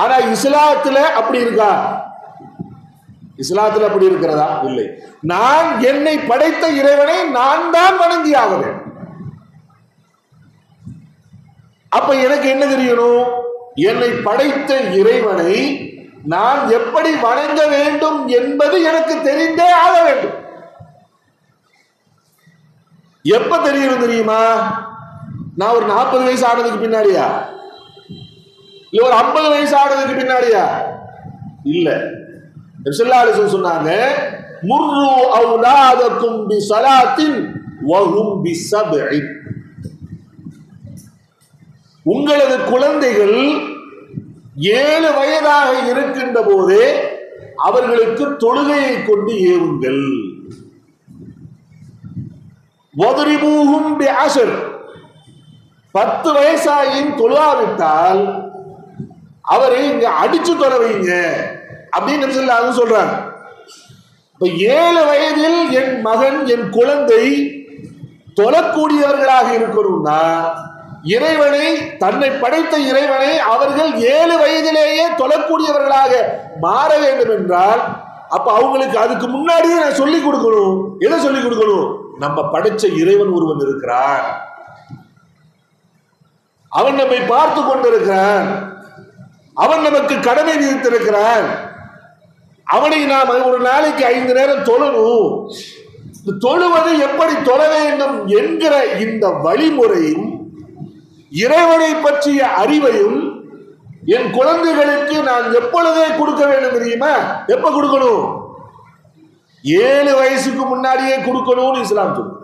ஆனா இஸ்லாத்துல அப்படி இருக்கா? இஸ்லாத்துல அப்படி இருக்கிறதா? இல்லை. நான் என்னை படைத்த இறைவனை நான் தான் வணங்கி ஆக வேண்டும். அப்ப எனக்கு என்ன தெரியணும்? என்னை படைத்த இறைவனை நான் எப்படி வணங்க வேண்டும் என்பது எனக்கு தெரிந்தே ஆக வேண்டும். எப்ப தெரியணும் தெரியுமா? நான் ஒரு நாற்பது வயசு ஆனதுக்கு பின்னாடியா? இல்ல ஒரு ஐம்பது வயசு ஆனதுக்கு பின்னாடியா? இல்ல. சொன்னாங்க முர்ரு அவுலாதக்கும் பி சலாத்தின் வஹும் பி சப்இ. உங்களது குழந்தைகள் ஏழு வயதாக இருக்கின்ற போதே அவர்களுக்கு தொழுகையை கொண்டு ஏவுங்கள். பத்து வயசாயின் தொழாவிட்டால் அவரை இங்க அடிச்சு தொலை வைங்க அப்படின்னு சொல்லி சொல்றாங்க. இப்ப ஏழு வயதில் என் மகன் என் குழந்தை தொழக்கூடியவர்களாக இருக்கணும்னா இறைவனை தன்னை படைத்த இறைவனை அவர்கள் ஏழு வயதிலேயே தொழக்கூடியவர்களாக மாற வேண்டும் என்றால் அப்ப அவங்களுக்கு அதுக்கு முன்னாடியே நான் சொல்லிக் கொடுக்கணும். எதை சொல்லிக் கொடுக்கணும்? நம்ம படைச்ச இறைவன் ஒருவன் இருக்கிறான். அவன் நம்மை பார்த்து கொண்டிருக்கிறான். அவன் நமக்கு கடமை விதித்திருக்கிறான். அவனை நாம் ஒரு நாளைக்கு ஐந்து நேரம் தொழணும் தொழுவதை தொழுவது எப்படி தொழ வேண்டும் என்கிற இந்த வழிமுறையும் இறைவனை பற்றிய அறிவையும் என் குழந்தைகளுக்கு நான் எப்பொழுதே கொடுக்க வேண்டும் தெரியுமா? எப்ப கொடுக்கணும்? ஏழு வயசுக்கு முன்னாடியே கொடுக்கணும்னு இஸ்லாம் சொல்லு